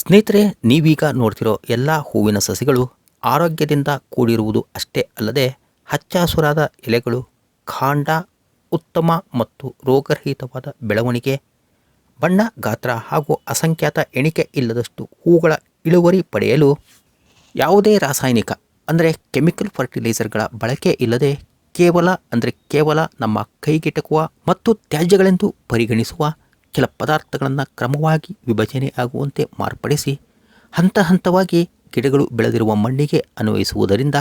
ಸ್ನೇಹಿತರೆ, ನೀವೀಗ ನೋಡ್ತಿರೋ ಎಲ್ಲ ಹೂವಿನ ಸಸಿಗಳು ಆರೋಗ್ಯದಿಂದ ಕೂಡಿರುವುದು ಅಷ್ಟೇ ಅಲ್ಲದೆ ಹಚ್ಚ ಹಸುರಾದ ಎಲೆಗಳು ಕಾಂಡ ಉತ್ತಮ ಮತ್ತು ರೋಗರಹಿತವಾದ ಬೆಳವಣಿಗೆ, ಬಣ್ಣ ಗಾತ್ರ ಹಾಗೂ ಅಸಂಖ್ಯಾತ ಎಣಿಕೆ ಇಲ್ಲದಷ್ಟು ಹೂಗಳ ಇಳುವರಿ ಪಡೆಯಲು ಯಾವುದೇ ರಾಸಾಯನಿಕ, ಅಂದರೆ ಕೆಮಿಕಲ್ ಫರ್ಟಿಲೈಸರ್ಗಳ ಬಳಕೆ ಇಲ್ಲದೆ ಕೇವಲ, ಅಂದರೆ ಕೇವಲ ನಮ್ಮ ಕೈಗೆಟಕುವ ಮತ್ತು ತ್ಯಾಜ್ಯಗಳೆಂದು ಪರಿಗಣಿಸುವ ಕೆಲ ಪದಾರ್ಥಗಳನ್ನು ಕ್ರಮವಾಗಿ ವಿಭಜನೆ ಆಗುವಂತೆ ಮಾರ್ಪಡಿಸಿ ಹಂತ ಹಂತವಾಗಿ ಗಿಡಗಳು ಬೆಳೆದಿರುವ ಮಣ್ಣಿಗೆ ಅನ್ವಯಿಸುವುದರಿಂದ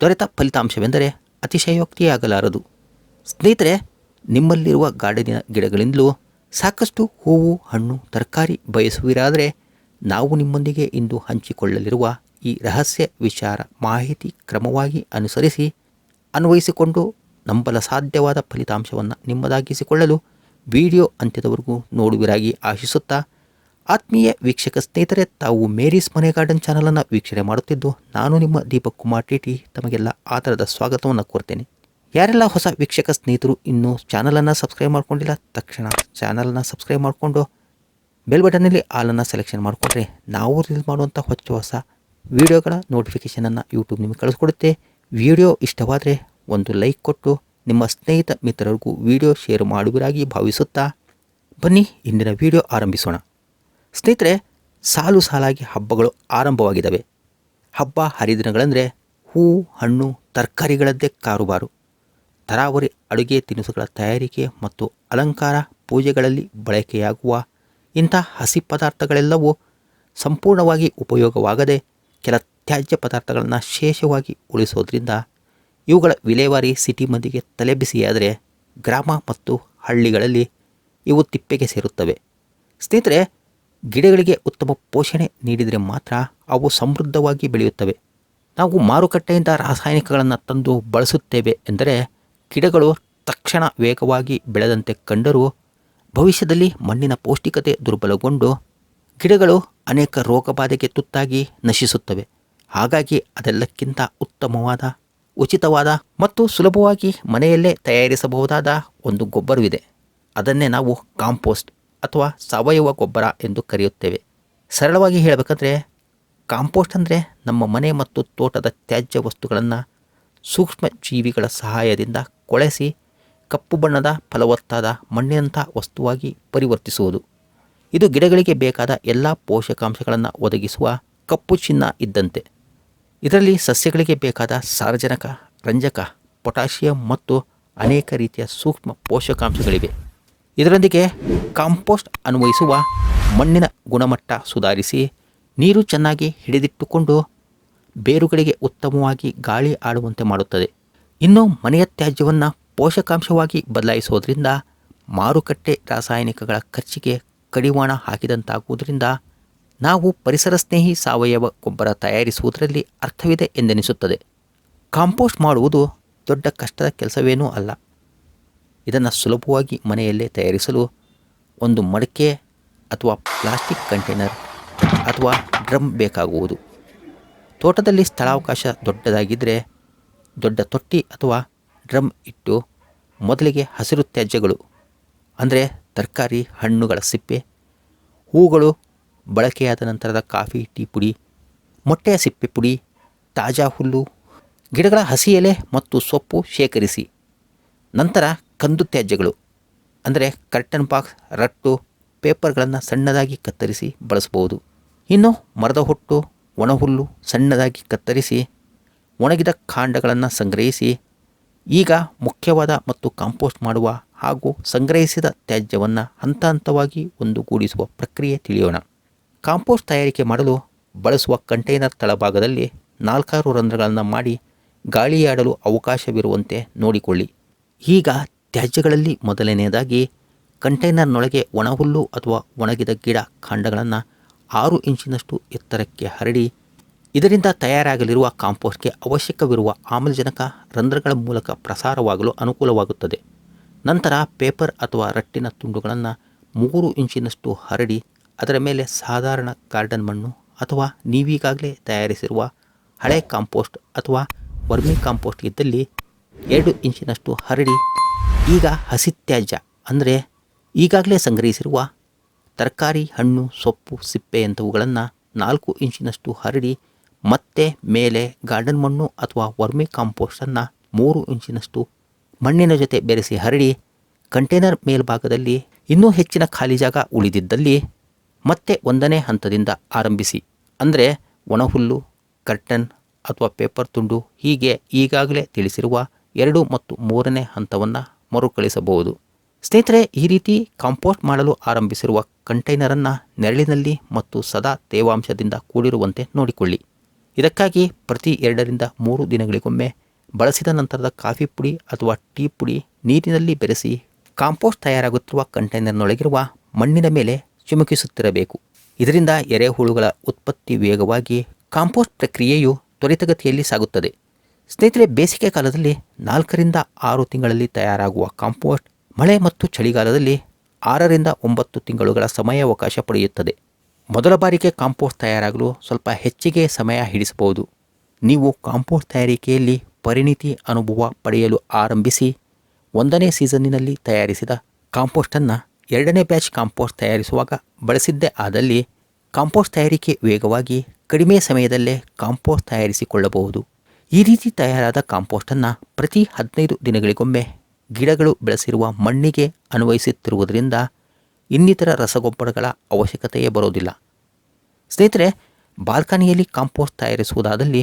ದೊರೆತ ಫಲಿತಾಂಶವೆಂದರೆ ಅತಿಶಯೋಕ್ತಿಯಾಗಲಾರದು. ಸ್ನೇಹಿತರೆ, ನಿಮ್ಮಲ್ಲಿರುವ ಗಾರ್ಡನಿನ ಗಿಡಗಳಿಂದಲೂ ಸಾಕಷ್ಟು ಹೂವು, ಹಣ್ಣು, ತರಕಾರಿ ಬಯಸುವಿರಾದರೆ ನಾವು ನಿಮ್ಮೊಂದಿಗೆ ಇಂದು ಹಂಚಿಕೊಳ್ಳಲಿರುವ ಈ ರಹಸ್ಯ ವಿಚಾರ ಮಾಹಿತಿ ಕ್ರಮವಾಗಿ ಅನುಸರಿಸಿ ಅನ್ವಯಿಸಿಕೊಂಡು ನಂಬಲ ಸಾಧ್ಯವಾದ ಫಲಿತಾಂಶವನ್ನು ನಿಮ್ಮದಾಗಿಸಿಕೊಳ್ಳಲು ವಿಡಿಯೋ ಅಂತ್ಯದವರೆಗೂ ನೋಡುವಿರಾಗಿ ಆಶಿಸುತ್ತಾ, ಆತ್ಮೀಯ ವೀಕ್ಷಕ ಸ್ನೇಹಿತರೆ, ತಾವು ಮೇರಿಸ್ ಮನೆ ಗಾರ್ಡನ್ ಚಾನಲನ್ನು ವೀಕ್ಷಣೆ ಮಾಡುತ್ತಿದ್ದು, ನಾನು ನಿಮ್ಮ ದೀಪಕ್ ಕುಮಾರ್ ಟಿಟಿ ತಮಗೆಲ್ಲ ಆಧಾರದ ಸ್ವಾಗತವನ್ನು ಕೋರ್ತೇನೆ. ಯಾರೆಲ್ಲ ಹೊಸ ವೀಕ್ಷಕ ಸ್ನೇಹಿತರು ಇನ್ನೂ ಚಾನಲನ್ನು ಸಬ್ಸ್ಕ್ರೈಬ್ ಮಾಡ್ಕೊಂಡಿಲ್ಲ, ತಕ್ಷಣ ಚಾನಲನ್ನು ಸಬ್ಸ್ಕ್ರೈಬ್ ಮಾಡಿಕೊಂಡು ಬೆಲ್ ಬಟನ್ನಲ್ಲಿ ಆಲನ್ನು ಸೆಲೆಕ್ಷನ್ ಮಾಡಿಕೊಂಡ್ರೆ ನಾವು ರಿಲೀಸ್ ಮಾಡುವಂಥ ಹೊಚ್ಚ ಹೊಸ ವಿಡಿಯೋಗಳ ನೋಟಿಫಿಕೇಷನನ್ನು ಯೂಟ್ಯೂಬ್ ನಿಮಗೆ ಕಳಿಸ್ಕೊಡುತ್ತೆ. ವಿಡಿಯೋ ಇಷ್ಟವಾದರೆ ಒಂದು ಲೈಕ್ ಕೊಟ್ಟು ನಿಮ್ಮ ಸ್ನೇಹಿತ ಮಿತ್ರರಿಗೂ ವಿಡಿಯೋ ಶೇರ್ ಮಾಡುವುದಾಗಿ ಭಾವಿಸುತ್ತಾ ಬನ್ನಿ, ಇಂದಿನ ವಿಡಿಯೋ ಆರಂಭಿಸೋಣ. ಸ್ನೇಹಿತರೆ, ಸಾಲು ಸಾಲಾಗಿ ಹಬ್ಬಗಳು ಆರಂಭವಾಗಿದ್ದಾವೆ. ಹಬ್ಬ ಹರಿದಿನಗಳಂದರೆ ಹೂ, ಹಣ್ಣು, ತರಕಾರಿಗಳದ್ದೇ ಕಾರುಬಾರು. ತರಾವರಿ ಅಡುಗೆ ತಿನಿಸುಗಳ ತಯಾರಿಕೆ ಮತ್ತು ಅಲಂಕಾರ ಪೂಜೆಗಳಲ್ಲಿ ಬಳಕೆಯಾಗುವ ಇಂಥ ಹಸಿ ಪದಾರ್ಥಗಳೆಲ್ಲವೂ ಸಂಪೂರ್ಣವಾಗಿ ಉಪಯೋಗವಾಗದೆ ಕೆಲ ತ್ಯಾಜ್ಯ ಪದಾರ್ಥಗಳನ್ನು ಶೇಷವಾಗಿ ಉಳಿಸೋದ್ರಿಂದ ಇವುಗಳ ವಿಲೇವಾರಿ ಸಿಟಿ ಮಂದಿಗೆ ತಲೆಬಿಸಿಯಾದರೆ ಗ್ರಾಮ ಮತ್ತು ಹಳ್ಳಿಗಳಲ್ಲಿ ಇವು ತಿಪ್ಪೆಗೆ ಸೇರುತ್ತವೆ. ಸ್ನೇಹಿತರೆ, ಗಿಡಗಳಿಗೆ ಉತ್ತಮ ಪೋಷಣೆ ನೀಡಿದರೆ ಮಾತ್ರ ಅವು ಸಮೃದ್ಧವಾಗಿ ಬೆಳೆಯುತ್ತವೆ. ನಾವು ಮಾರುಕಟ್ಟೆಯಿಂದ ರಾಸಾಯನಿಕಗಳನ್ನು ತಂದು ಬಳಸುತ್ತೇವೆ ಎಂದರೆ ಗಿಡಗಳು ತಕ್ಷಣ ವೇಗವಾಗಿ ಬೆಳೆದಂತೆ ಕಂಡರೂ ಭವಿಷ್ಯದಲ್ಲಿ ಮಣ್ಣಿನ ಪೌಷ್ಟಿಕತೆ ದುರ್ಬಲಗೊಂಡು ಗಿಡಗಳು ಅನೇಕ ರೋಗಬಾಧೆಗೆ ತುತ್ತಾಗಿ ನಶಿಸುತ್ತವೆ. ಹಾಗಾಗಿ ಅದೆಲ್ಲಕ್ಕಿಂತ ಉತ್ತಮವಾದ ಉಚಿತವಾದ ಮತ್ತು ಸುಲಭವಾಗಿ ಮನೆಯಲ್ಲೇ ತಯಾರಿಸಬಹುದಾದ ಒಂದು ಗೊಬ್ಬರವಿದೆ. ಅದನ್ನೇ ನಾವು ಕಾಂಪೋಸ್ಟ್ ಅಥವಾ ಸಾವಯವ ಗೊಬ್ಬರ ಎಂದು ಕರೆಯುತ್ತೇವೆ. ಸರಳವಾಗಿ ಹೇಳಬೇಕಂದ್ರೆ, ಕಾಂಪೋಸ್ಟ್ ಅಂದರೆ ನಮ್ಮ ಮನೆ ಮತ್ತು ತೋಟದ ತ್ಯಾಜ್ಯ ವಸ್ತುಗಳನ್ನು ಸೂಕ್ಷ್ಮ ಜೀವಿಗಳ ಸಹಾಯದಿಂದ ಕೊಳೆಸಿ ಕಪ್ಪು ಬಣ್ಣದ ಫಲವತ್ತಾದ ಮಣ್ಣಿನಂಥ ವಸ್ತುವಾಗಿ ಪರಿವರ್ತಿಸುವುದು. ಇದು ಗಿಡಗಳಿಗೆ ಬೇಕಾದ ಎಲ್ಲ ಪೋಷಕಾಂಶಗಳನ್ನು ಒದಗಿಸುವ ಕಪ್ಪು ಚಿನ್ನ ಇದ್ದಂತೆ. ಇದರಲ್ಲಿ ಸಸ್ಯಗಳಿಗೆ ಬೇಕಾದ ಸಾರಜನಕ, ರಂಜಕ, ಪೊಟ್ಯಾಷಿಯಂ ಮತ್ತು ಅನೇಕ ರೀತಿಯ ಸೂಕ್ಷ್ಮ ಪೋಷಕಾಂಶಗಳಿವೆ. ಇದರೊಂದಿಗೆ ಕಾಂಪೋಸ್ಟ್ ಅನ್ವಯಿಸುವ ಮಣ್ಣಿನ ಗುಣಮಟ್ಟ ಸುಧಾರಿಸಿ ನೀರು ಚೆನ್ನಾಗಿ ಹಿಡಿದಿಟ್ಟುಕೊಂಡು ಬೇರುಗಳಿಗೆ ಉತ್ತಮವಾಗಿ ಗಾಳಿ ಆಡುವಂತೆ ಮಾಡುತ್ತದೆ. ಇನ್ನು ಮನೆಯ ತ್ಯಾಜ್ಯವನ್ನು ಪೋಷಕಾಂಶವಾಗಿ ಬದಲಾಯಿಸೋದರಿಂದ ಮಾರುಕಟ್ಟೆ ರಾಸಾಯನಿಕಗಳ ಖರ್ಚಿಗೆ ಕಡಿವಾಣ ಹಾಕಿದಂತಾಗುವುದರಿಂದ ನಾವು ಪರಿಸರ ಸ್ನೇಹಿ ಸಾವಯವ ಗೊಬ್ಬರ ತಯಾರಿಸುವುದರಲ್ಲಿ ಅರ್ಥವಿದೆ ಎಂದೆನಿಸುತ್ತದೆ. ಕಾಂಪೋಸ್ಟ್ ಮಾಡುವುದು ದೊಡ್ಡ ಕಷ್ಟದ ಕೆಲಸವೇನೂ ಅಲ್ಲ. ಇದನ್ನು ಸುಲಭವಾಗಿ ಮನೆಯಲ್ಲೇ ತಯಾರಿಸಲು ಒಂದು ಮಡಕೆ ಅಥವಾ ಪ್ಲಾಸ್ಟಿಕ್ ಕಂಟೈನರ್ ಅಥವಾ ಡ್ರಮ್ ಬೇಕಾಗುವುದು. ತೋಟದಲ್ಲಿ ಸ್ಥಳಾವಕಾಶ ದೊಡ್ಡದಾಗಿದ್ದರೆ ದೊಡ್ಡ ತೊಟ್ಟಿ ಅಥವಾ ಡ್ರಮ್ ಇಟ್ಟು ಮೊದಲಿಗೆ ಹಸಿರು ತ್ಯಾಜ್ಯಗಳು, ಅಂದರೆ ತರಕಾರಿ, ಹಣ್ಣುಗಳ ಸಿಪ್ಪೆ, ಹೂಗಳು ಬಳಕೆಯಾದ ನಂತರದ ಕಾಫಿ, ಟೀ ಪುಡಿ ಮೊಟ್ಟೆಯ ಸಿಪ್ಪೆ ಪುಡಿ, ತಾಜಾ ಹುಲ್ಲು, ಗಿಡಗಳ ಹಸಿ ಎಲೆ ಮತ್ತು ಸೊಪ್ಪು ಶೇಖರಿಸಿ. ನಂತರ ಕಂದು ತ್ಯಾಜ್ಯಗಳು, ಅಂದರೆ ಕರ್ಟನ್ ಬಾಕ್ಸ್, ರಟ್ಟು, ಪೇಪರ್ಗಳನ್ನು ಸಣ್ಣದಾಗಿ ಕತ್ತರಿಸಿ ಬಳಸಬಹುದು. ಇನ್ನು ಮರದ ಹೊಟ್ಟು, ಒಣಹುಲ್ಲು ಸಣ್ಣದಾಗಿ ಕತ್ತರಿಸಿ, ಒಣಗಿದ ಕಾಂಡಗಳನ್ನು ಸಂಗ್ರಹಿಸಿ, ಈಗ ಮುಖ್ಯವಾದ ಮತ್ತು ಕಾಂಪೋಸ್ಟ್ ಮಾಡುವ ಹಾಗೂ ಸಂಗ್ರಹಿಸಿದ ತ್ಯಾಜ್ಯವನ್ನು ಹಂತ ಹಂತವಾಗಿ ಒಂದುಗೂಡಿಸುವ ಪ್ರಕ್ರಿಯೆ ತಿಳಿಯೋಣ. ಕಾಂಪೋಸ್ಟ್ ತಯಾರಿಕೆ ಮಾಡಲು ಬಳಸುವ ಕಂಟೈನರ್ ತಳಭಾಗದಲ್ಲಿ ನಾಲ್ಕಾರು ರಂಧ್ರಗಳನ್ನು ಮಾಡಿ ಗಾಳಿಯಾಡಲು ಅವಕಾಶವಿರುವಂತೆ ನೋಡಿಕೊಳ್ಳಿ. ಈಗ ತ್ಯಾಜ್ಯಗಳಲ್ಲಿ ಮೊದಲನೆಯದಾಗಿ ಕಂಟೈನರ್ನೊಳಗೆ ಒಣಹುಲ್ಲು ಅಥವಾ ಒಣಗಿದ ಗಿಡ ಕಾಂಡಗಳನ್ನು ಆರು ಇಂಚಿನಷ್ಟು ಎತ್ತರಕ್ಕೆ ಹರಡಿ, ಇದರಿಂದ ತಯಾರಾಗಲಿರುವ ಕಾಂಪೋಸ್ಟ್ಗೆ ಅವಶ್ಯಕವಿರುವ ಆಮ್ಲಜನಕ ರಂಧ್ರಗಳ ಮೂಲಕ ಪ್ರಸಾರವಾಗಲು ಅನುಕೂಲವಾಗುತ್ತದೆ. ನಂತರ ಪೇಪರ್ ಅಥವಾ ರಟ್ಟಿನ ತುಂಡುಗಳನ್ನು ಮೂರು ಇಂಚಿನಷ್ಟು ಹರಡಿ ಅದರ ಮೇಲೆ ಸಾಧಾರಣ ಗಾರ್ಡನ್ ಮಣ್ಣು ಅಥವಾ ನೀವೀಗಾಗಲೇ ತಯಾರಿಸಿರುವ ಹಳೆ ಕಾಂಪೋಸ್ಟ್ ಅಥವಾ ವರ್ಮಿ ಕಾಂಪೋಸ್ಟ್ ಇದ್ದಲ್ಲಿ ಎರಡು ಇಂಚಿನಷ್ಟು ಹರಡಿ, ಈಗ ಹಸಿತ್ಯಾಜ್ಯ ಅಂದರೆ ಈಗಾಗಲೇ ಸಂಗ್ರಹಿಸಿರುವ ತರಕಾರಿ, ಹಣ್ಣು, ಸೊಪ್ಪು, ಸಿಪ್ಪೆ ಸಿಪ್ಪೆಯಂಥವುಗಳನ್ನು ನಾಲ್ಕು ಇಂಚಿನಷ್ಟು ಹರಡಿ ಮತ್ತೆ ಮೇಲೆ ಗಾರ್ಡನ್ ಮಣ್ಣು ಅಥವಾ ವರ್ಮಿ ಕಾಂಪೋಸ್ಟನ್ನು ಮೂರು ಇಂಚಿನಷ್ಟು ಮಣ್ಣಿನ ಜೊತೆ ಬೆರೆಸಿ ಹರಡಿ, ಕಂಟೈನರ್ ಮೇಲ್ಭಾಗದಲ್ಲಿ ಇನ್ನೂ ಹೆಚ್ಚಿನ ಖಾಲಿ ಜಾಗ ಉಳಿದಿದ್ದಲ್ಲಿ ಮತ್ತೆ ಒಂದನೇ ಹಂತದಿಂದ ಆರಂಭಿಸಿ. ಅಂದರೆ ಒಣಹುಲ್ಲು, ಕರ್ಟನ್ ಅಥವಾ ಪೇಪರ್ ತುಂಡು ಹೀಗೆ ಈಗಾಗಲೇ ತಿಳಿಸಿರುವ ಎರಡು ಮತ್ತು ಮೂರನೇ ಹಂತವನ್ನು ಮರುಕಳಿಸಬಹುದು. ಸ್ನೇಹಿತರೆ, ಈ ರೀತಿ ಕಾಂಪೋಸ್ಟ್ ಮಾಡಲು ಆರಂಭಿಸಿರುವ ಕಂಟೈನರನ್ನು ನೆರಳಿನಲ್ಲಿ ಮತ್ತು ಸದಾ ತೇವಾಂಶದಿಂದ ಕೂಡಿರುವಂತೆ ನೋಡಿಕೊಳ್ಳಿ. ಇದಕ್ಕಾಗಿ ಪ್ರತಿ ಎರಡರಿಂದ ಮೂರು ದಿನಗಳಿಗೊಮ್ಮೆ ಬಳಸಿದ ನಂತರದ ಕಾಫಿ ಪುಡಿ ಅಥವಾ ಟೀ ಪುಡಿ ನೀರಿನಲ್ಲಿ ಬೆರೆಸಿ ಕಾಂಪೋಸ್ಟ್ ತಯಾರಾಗುತ್ತಿರುವ ಕಂಟೈನರ್ನೊಳಗಿರುವ ಮಣ್ಣಿನ ಮೇಲೆ ಚಿಮುಕಿಸುತ್ತಿರಬೇಕು. ಇದರಿಂದ ಎರೆಹುಳುಗಳ ಉತ್ಪತ್ತಿ ವೇಗವಾಗಿ ಕಾಂಪೋಸ್ಟ್ ಪ್ರಕ್ರಿಯೆಯು ತ್ವರಿತಗತಿಯಲ್ಲಿ ಸಾಗುತ್ತದೆ. ಸ್ನೇಹಿತರೆ, ಬೇಸಿಗೆ ಕಾಲದಲ್ಲಿ ನಾಲ್ಕರಿಂದ ಆರು ತಿಂಗಳಲ್ಲಿ ತಯಾರಾಗುವ ಕಾಂಪೋಸ್ಟ್ ಮಳೆ ಮತ್ತು ಚಳಿಗಾಲದಲ್ಲಿ ಆರರಿಂದ ಒಂಬತ್ತು ತಿಂಗಳುಗಳ ಸಮಯಾವಕಾಶ ಪಡೆಯುತ್ತದೆ. ಮೊದಲ ಬಾರಿಗೆ ಕಾಂಪೋಸ್ಟ್ ತಯಾರಾಗಲು ಸ್ವಲ್ಪ ಹೆಚ್ಚಿಗೆ ಸಮಯ ಹಿಡಿಸಬಹುದು. ನೀವು ಕಾಂಪೋಸ್ಟ್ ತಯಾರಿಕೆಯಲ್ಲಿ ಪರಿಣಿತಿ ಅನುಭವ ಪಡೆಯಲು ಆರಂಭಿಸಿ, ಒಂದನೇ ಸೀಸನ್ನಿನಲ್ಲಿ ತಯಾರಿಸಿದ ಕಾಂಪೋಸ್ಟನ್ನು ಎರಡನೇ ಬ್ಯಾಚ್ ಕಾಂಪೋಸ್ಟ್ ತಯಾರಿಸುವಾಗ ಬಳಸಿದ್ದೇ ಆದಲ್ಲಿ ಕಾಂಪೋಸ್ಟ್ ತಯಾರಿಕೆ ವೇಗವಾಗಿ ಕಡಿಮೆ ಸಮಯದಲ್ಲೇ ಕಾಂಪೋಸ್ಟ್ ತಯಾರಿಸಿಕೊಳ್ಳಬಹುದು. ಈ ರೀತಿ ತಯಾರಾದ ಕಾಂಪೋಸ್ಟನ್ನು ಪ್ರತಿ ಹದಿನೈದು ದಿನಗಳಿಗೊಮ್ಮೆ ಗಿಡಗಳು ಬೆಳೆಸಿರುವ ಮಣ್ಣಿಗೆ ಅನ್ವಯಿಸುತ್ತಿರುವುದರಿಂದ ಇನ್ನಿತರ ರಸಗೊಬ್ಬರಗಳ ಅವಶ್ಯಕತೆಯೇ ಬರೋದಿಲ್ಲ. ಸ್ನೇಹಿತರೆ, ಬಾಲ್ಕನಿಯಲ್ಲಿ ಕಾಂಪೋಸ್ಟ್ ತಯಾರಿಸುವುದಾದಲ್ಲಿ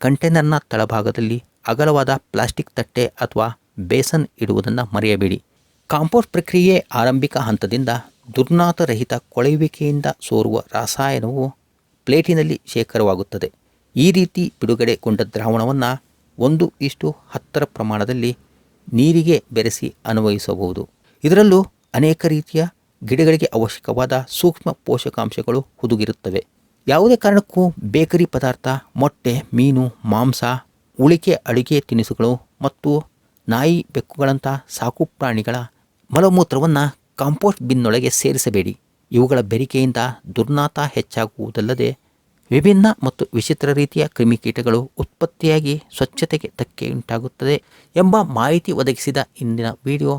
ಕಂಟೈನರ್ನ ತಳಭಾಗದಲ್ಲಿ ಅಗಲವಾದ ಪ್ಲಾಸ್ಟಿಕ್ ತಟ್ಟೆ ಅಥವಾ ಬೇಸನ್ ಇಡುವುದನ್ನು ಮರೆಯಬೇಡಿ. ಕಾಂಪೋಸ್ಟ್ ಪ್ರಕ್ರಿಯೆ ಆರಂಭಿಕ ಹಂತದಿಂದ ದುರ್ನಾತರಹಿತ ಕೊಳೆಯುವಿಕೆಯಿಂದ ಸೋರುವ ರಾಸಾಯನವು ಪ್ಲೇಟಿನಲ್ಲಿ ಶೇಖರವಾಗುತ್ತದೆ. ಈ ರೀತಿ ಬಿಡುಗಡೆಗೊಂಡ ದ್ರಾವಣವನ್ನು ಒಂದು ಇಷ್ಟು ಹತ್ತರ ಪ್ರಮಾಣದಲ್ಲಿ ನೀರಿಗೆ ಬೆರೆಸಿ ಅನ್ವಯಿಸಬಹುದು. ಇದರಲ್ಲೂ ಅನೇಕ ರೀತಿಯ ಗಿಡಗಳಿಗೆ ಅವಶ್ಯಕವಾದ ಸೂಕ್ಷ್ಮ ಪೋಷಕಾಂಶಗಳು ಹುದುಗಿರುತ್ತವೆ. ಯಾವುದೇ ಕಾರಣಕ್ಕೂ ಬೇಕರಿ ಪದಾರ್ಥ, ಮೊಟ್ಟೆ, ಮೀನು, ಮಾಂಸ, ಉಳಿಕೆ ಅಡುಗೆ ತಿನಿಸುಗಳು ಮತ್ತು ನಾಯಿ ಬೆಕ್ಕುಗಳಂಥ ಸಾಕು ಪ್ರಾಣಿಗಳ ಮಲಮೂತ್ರವನ್ನು ಕಾಂಪೋಸ್ಟ್ ಬಿನ್ನೊಳಗೆ ಸೇರಿಸಬೇಡಿ. ಇವುಗಳ ಬೆರಿಕೆಯಿಂದ ದುರ್ನಾತ ಹೆಚ್ಚಾಗುವುದಲ್ಲದೆ ವಿಭಿನ್ನ ಮತ್ತು ವಿಚಿತ್ರ ರೀತಿಯ ಕ್ರಿಮಿಕೀಟಗಳು ಉತ್ಪತ್ತಿಯಾಗಿ ಸ್ವಚ್ಛತೆಗೆ ಧಕ್ಕೆ ಉಂಟಾಗುತ್ತದೆ ಎಂಬ ಮಾಹಿತಿ ಒದಗಿಸಿದ ಇಂದಿನ ವಿಡಿಯೋ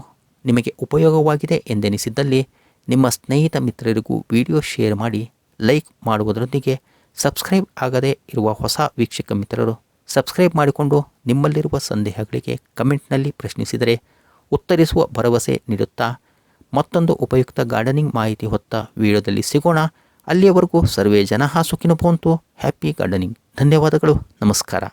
ನಿಮಗೆ ಉಪಯೋಗವಾಗಿದೆ ಎಂದೆನಿಸಿದ್ದಲ್ಲಿ ನಿಮ್ಮ ಸ್ನೇಹಿತ ಮಿತ್ರರಿಗೂ ವಿಡಿಯೋ ಶೇರ್ ಮಾಡಿ, ಲೈಕ್ ಮಾಡುವುದರೊಂದಿಗೆ ಸಬ್ಸ್ಕ್ರೈಬ್ ಆಗದೇ ಇರುವ ಹೊಸ ವೀಕ್ಷಕ ಮಿತ್ರರು ಸಬ್ಸ್ಕ್ರೈಬ್ ಮಾಡಿಕೊಂಡು ನಿಮ್ಮಲ್ಲಿರುವ ಸಂದೇಹಗಳಿಗೆ ಕಮೆಂಟ್ನಲ್ಲಿ ಪ್ರಶ್ನಿಸಿದರೆ ಉತ್ತರಿಸುವ ಭರವಸೆ ನೀಡುತ್ತಾ ಮತ್ತೊಂದು ಉಪಯುಕ್ತ ಗಾರ್ಡನಿಂಗ್ ಮಾಹಿತಿ ಹೊತ್ತ ವಿಡಿಯೋದಲ್ಲಿ ಸಿಗೋಣ. ಅಲ್ಲಿಯವರೆಗೂ ಸರ್ವೇ ಜನ ಹಾಸುಕಿನ ಭವಂತು ಹ್ಯಾಪಿ ಗಾರ್ಡನಿಂಗ್ ಧನ್ಯವಾದಗಳು. ನಮಸ್ಕಾರ.